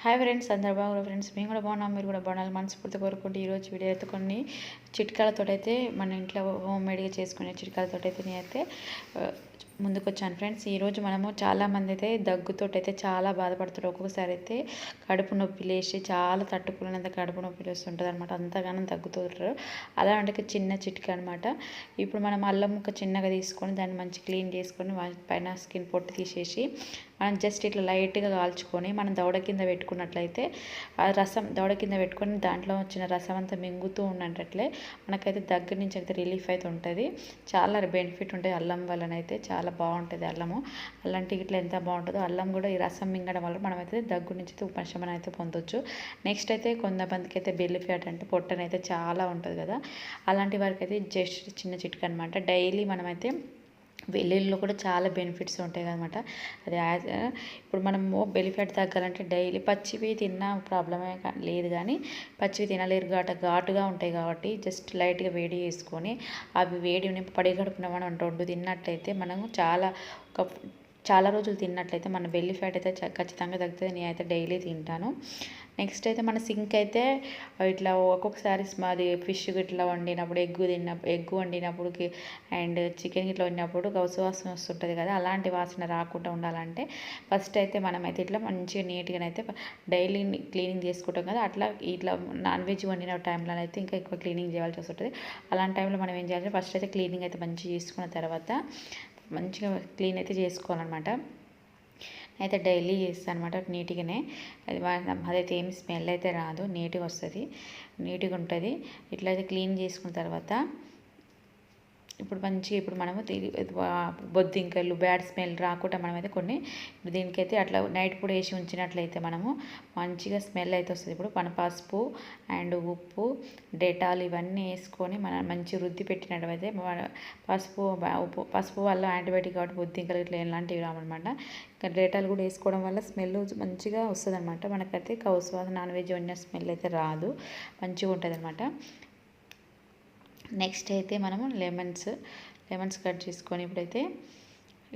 Hi friends అందరు బాగున్నారు friends మేము కూడా బాగున్నాం మీరు కూడా బాగున్నారు మనస్ఫూర్తి కోరుకుంటే ఈరోజు వీడియో అయితే కొన్ని చిట్కాలతో అయితే మన ఇంట్లో హోమ్ మేడ్గా చేసుకునే చిట్కాలతో అయితే నేనైతే అయితే ముందుకు వచ్చాను ఫ్రెండ్స్ ఈరోజు మనము చాలామంది అయితే దగ్గుతో అయితే చాలా బాధపడుతారు ఒక్కొక్కసారి అయితే కడుపు నొప్పి లేచి చాలా తట్టుకునేంత కడుపు నొప్పి వస్తుంటుంది అనమాట అంతగానం దగ్గుతుంటారు అలాంటి చిన్న చిట్కా అనమాట ఇప్పుడు మనం అల్లం ముక్క చిన్నగా తీసుకొని దాన్ని మంచి క్లీన్ చేసుకొని పైన స్కిన్ పొట్టు తీసేసి మనం జస్ట్ ఇట్లా లైట్గా కాల్చుకొని మనం దవడ కింద పెట్టుకున్నట్లయితే ఆ రసం దవడ కింద పెట్టుకొని దాంట్లో వచ్చిన రసం అంతా మింగుతూ ఉన్నట్లే మనకైతే దగ్గర నుంచి అయితే రిలీఫ్ అయితే ఉంటుంది. చాలా బెనిఫిట్ ఉంటుంది అల్లం వలన అయితే చాలా బాగుంటుంది అల్లము. అల్లం ఇట్లా ఎంత బాగుంటుందో అల్లం కూడా ఈ రసం మింగడం వల్ల మనమైతే దగ్గు నుంచి అయితే ఉపశమనం అయితే పొందొచ్చు. నెక్స్ట్ అయితే కొంతమందికి అయితే బెల్లి ఫ్యాట్ అంటే పొట్టనైతే చాలా ఉంటుంది కదా. అలాంటి వారికి అయితే జస్ట్ చిన్న చిట్కా అనమాట డైలీ మనమైతే వెల్లుల్లిలో కూడా చాలా బెనిఫిట్స్ ఉంటాయి అనమాట అది యాజ్ ఇప్పుడు మనము బెనిఫిట్ తగ్గాలంటే డైలీ పచ్చివి తిన్నా ప్రాబ్లమే లేదు కానీ పచ్చివి తినలేరు కాబట్టి ఘాటుగా ఉంటాయి కాబట్టి జస్ట్ లైట్గా వేడి చేసుకొని అవి వేడి పడి గడుపున మనం రెండు తిన్నట్లయితే మనము చాలా ఒక చాలా రోజులు తిన్నట్లయితే మన బెల్లి ఫ్యాట్ అయితే ఖచ్చితంగా తగ్గుతుంది. నేనైతే డైలీ తింటాను. నెక్స్ట్ అయితే మన సింక్ అయితే ఇట్లా ఒక్కొక్కసారి మాది ఫిష్ ఇట్లా వండినప్పుడు ఎగ్గు తిన్న ఎగ్గు వండినప్పుడు అండ్ చికెన్ ఇట్లా వండినప్పుడు గౌసు వాసన వస్తుంటుంది కదా అలాంటి వాసన రాకుండా ఉండాలంటే ఫస్ట్ అయితే మనమైతే ఇట్లా మంచిగా నీట్గా అయితే డైలీ క్లీనింగ్ చేసుకుంటాం కదా అట్లా ఇట్లా నాన్ వెజ్ వండిన టైంలో అయితే ఇంకా ఎక్కువ క్లీనింగ్ చేయాల్సి వస్తుంటుంది. అలాంటి టైంలో మనం ఏం చేయాలంటే ఫస్ట్ అయితే క్లీనింగ్ అయితే మంచిగా చేసుకున్న తర్వాత మంచిగా క్లీన్ అయితే చేసుకోవాలన్నమాట. అయితే డైలీ చేస్తాను అనమాట నీట్గానే. అది అదైతే ఏమి స్మెల్ అయితే రాదు నీట్గా వస్తుంది. నీట్గా ఉంటుంది. ఇట్లయితే క్లీన్ చేసుకున్న తర్వాత ఇప్పుడు మంచిగా ఇప్పుడు మనము బొద్దింకలు బ్యాడ్ స్మెల్ రాకుండా మనమైతే కొన్ని ఇప్పుడు దీనికైతే అట్లా నైట్ పూట వేసి ఉంచినట్లయితే మనము మంచిగా స్మెల్ అయితే వస్తుంది. ఇప్పుడు మన పసుపు అండ్ ఉప్పు డెటాల్ ఇవన్నీ వేసుకొని మనం మంచి రుద్ది పెట్టినట్లయితే పసుపు ఉప్పు పసుపు వల్ల యాంటీబయాటిక్ కాబట్టి బొద్దింకలు ఇట్లా ఎలాంటివి రావన్నమాట. ఇంకా డేటాలు కూడా వేసుకోవడం వల్ల స్మెల్ మంచిగా వస్తుంది అనమాట మనకైతే కౌసు నాన్ వెజ్ వండిన స్మెల్ అయితే రాదు. మంచిగా ఉంటుంది అనమాట నెక్స్ట్ అయితే మనము లెమన్స్ లెమన్స్ కట్ చేసుకొని ఇప్పుడైతే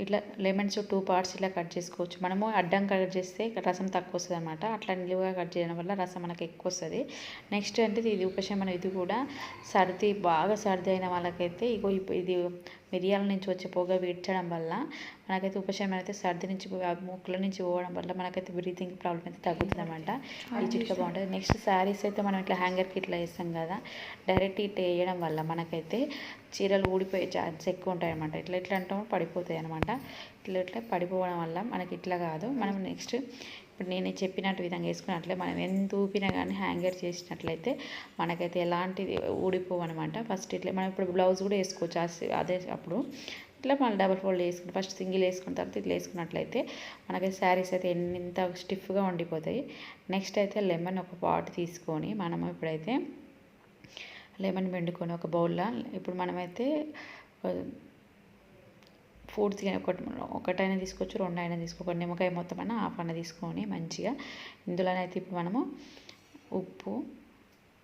ఇట్లా లెమన్స్ టూ పార్ట్స్ ఇట్లా కట్ చేసుకోవచ్చు. మనము అడ్డం కట్ చేస్తే రసం తక్కువ వస్తుంది అనమాట అట్లా నిలువుగా కట్ చేయడం వల్ల రసం మనకు ఎక్కువ వస్తుంది నెక్స్ట్ అంటే ఇది ఉపశమనం. ఇది కూడా సర్ది బాగా సర్ది అయిన వాళ్ళకైతే ఇగో ఇది మిరియాల నుంచి వచ్చే పొగ వీడ్చడం వల్ల మనకైతే ఉపశమనం అయితే సర్ది నుంచి ముక్కుల నుంచి పోవడం వల్ల మనకైతే బ్రీతింగ్ ప్రాబ్లం అయితే తగ్గుతుంది అనమాట ఈ చిట్కా బాగుంటుంది. నెక్స్ట్ శారీస్ అయితే మనం ఇట్లా హ్యాంగర్కి ఇట్లా వేస్తాం కదా డైరెక్ట్ ఇట్లా వేయడం వల్ల మనకైతే చీరలు ఊడిపోయే ఛాన్స్ ఎక్కువ ఉంటాయి అనమాట ఇట్లా ఇట్లా అంటాం పడిపోతాయి అనమాట ఇట్లా ఇట్లా పడిపోవడం వల్ల మనకి ఇట్లా కాదు. మనం నెక్స్ట్ ఇప్పుడు నేను చెప్పినట్టు విధంగా వేసుకున్నట్లే మనం ఎంత ఊపినా కానీ హ్యాంగర్ చేసినట్లయితే మనకైతే ఎలాంటిది ఊడిపోవు అనమాట ఫస్ట్ ఇట్లా మనం ఇప్పుడు బ్లౌజ్ కూడా వేసుకోవచ్చు అదే అప్పుడు. ఇట్లా మనం డబల్ ఫోల్డ్ వేసుకుని ఫస్ట్ సింగిల్ వేసుకున్న తర్వాత ఇట్లా వేసుకున్నట్లయితే మనకైతే శారీస్ అయితే ఎంత స్టిఫ్గా ఉండిపోతాయి. నెక్స్ట్ అయితే లెమన్ ఒక పాట్ తీసుకొని మనము ఇప్పుడైతే లెమన్ పిండుకొని ఒక బౌల్లో ఇప్పుడు మనమైతే ఫ్రూట్స్ ఒకటి ఒకటైనా తీసుకోవచ్చు రెండు అయినా తీసుకోవచ్చు నిమ్మకాయ మొత్తం అయినా హాఫ్ అయినా తీసుకొని మంచిగా ఇందులోనైతే ఇప్పుడు మనము ఉప్పు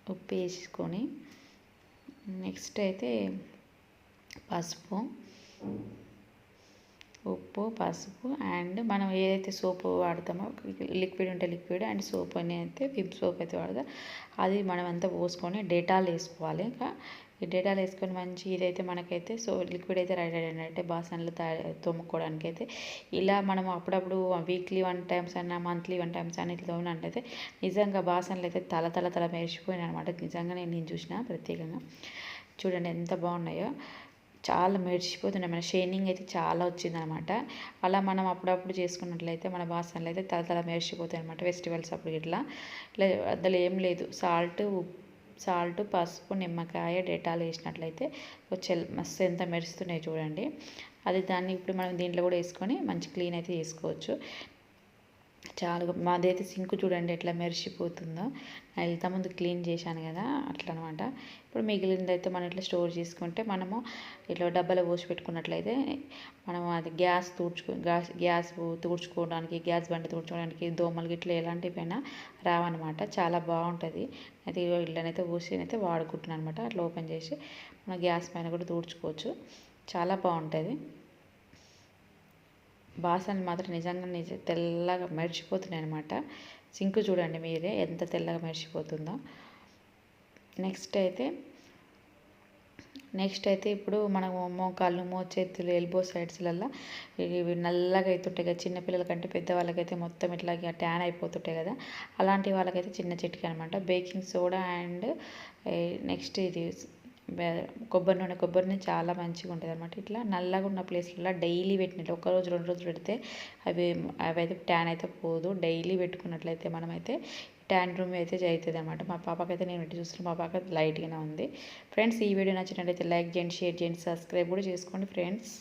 ఉప్పు వేసుకొని నెక్స్ట్ అయితే పసుపు ఉప్పు పసుపు అండ్ మనం ఏదైతే సోపు వాడతామో లిక్విడ్ ఉంటే లిక్విడ్ అండ్ సోప్ అని అయితే విమ్ సోప్ అయితే వాడతాం. అది మనం అంతా పోసుకొని డేటాల్ వేసుకోవాలి. ఇంకా ఈ డేటాల్ వేసుకొని మంచి ఇదైతే మనకైతే సో లిక్విడ్ అయితే రెడీ అయినట్టే బాసనలు తయారు తోముకోవడానికి అయితే ఇలా మనం అప్పుడప్పుడు వీక్లీ వన్ టైమ్స్ అన్న మంత్లీ వన్ టైమ్స్ అని ఇట్లా తోమినట్టయితే నిజంగా బాసనలు అయితే తల తల తల మెరిసిపోయినాయి అనమాట నిజంగా నేను నేను చూసిన ప్రత్యేకంగా. చూడండి ఎంత బాగున్నాయో. చాలా మెరిచిపోతున్నాయి. మన షైనింగ్ అయితే చాలా వచ్చిందనమాట. అలా మనం అప్పుడప్పుడు చేసుకున్నట్లయితే మన బాసనలు అయితే తల తల అనమాట ఫెస్టివల్స్ అప్పుడు ఇట్లా ఇట్లా అందులో ఏం లేదు. సాల్ట్ సాల్ట్ పసుపు నిమ్మకాయ డేటాలు వేసినట్లయితే చెల్ మస్తు ఎంత మెరుస్తున్నాయి చూడండి. అది దాన్ని ఇప్పుడు మనం దీంట్లో కూడా వేసుకొని మంచి క్లీన్ అయితే చేసుకోవచ్చు. చాలా. మాదైతే సింక్ చూడండి ఎట్లా మెరిసిపోతుందో. నేను వెళ్తా ముందు క్లీన్ చేశాను కదా అట్లా అనమాట ఇప్పుడు మిగిలింది అయితే మనం ఇట్లా స్టోర్ చేసుకుంటే మనము ఇట్లా డబ్బాలో పోసి పెట్టుకున్నట్లయితే మనం అది గ్యాస్ తూడ్చుకో గ్యాస్ గ్యాస్ తూడ్చుకోవడానికి గ్యాస్ బండి తూడ్చుకోవడానికి దోమలు ఇట్లా ఎలాంటివైనా రావన్నమాట చాలా బాగుంటుంది. అయితే ఇళ్ళనైతే పోసి అయితే వాడుకుంటున్నాను అనమాట అట్లా ఓపెన్ చేసి మనం గ్యాస్ పైన కూడా తూడ్చుకోవచ్చు. చాలా బాగుంటుంది. బాసనలు మాత్రం నిజంగా నిజ తెల్లగా మెరిచిపోతున్నాయి అనమాట సింక్ చూడండి మీరే ఎంత తెల్లగా మెరిచిపోతుందో. నెక్స్ట్ అయితే నెక్స్ట్ అయితే ఇప్పుడు మనము మోకాళ్ళు మో చేతులు ఎల్బో సైడ్స్లల్లో ఇవి నల్లగా అవుతుంటాయి కదా చిన్నపిల్లల కంటే పెద్దవాళ్ళకైతే మొత్తం ఇట్లా ట్యాన్ అయిపోతుంటాయి కదా. అలాంటి వాళ్ళకైతే చిన్న చిటికి అనమాట బేకింగ్ సోడా అండ్ నెక్స్ట్ ఇది కొబ్బరి నూనె కొబ్బరి నూనె చాలా మంచిగా ఉంటుంది అనమాట ఇట్లా నల్లగా ఉన్న ప్లేస్లలో డైలీ పెట్టినట్లు ఒక రోజు రెండు రోజులు పెడితే అవి అవి అయితే ట్యాన్ అయితే పోదు. డైలీ పెట్టుకున్నట్లయితే మనమైతే ట్యాన్ రూమ్ అయితే అవుతుంది అనమాట మా పాపకైతే నేను పెట్టి చూస్తున్నాను మా పాప లైట్గానే ఉంది. ఫ్రెండ్స్ ఈ వీడియో నచ్చినట్లయితే లైక్ చేయండి షేర్ చేయండి సబ్స్క్రైబ్ కూడా చేసుకోండి ఫ్రెండ్స్.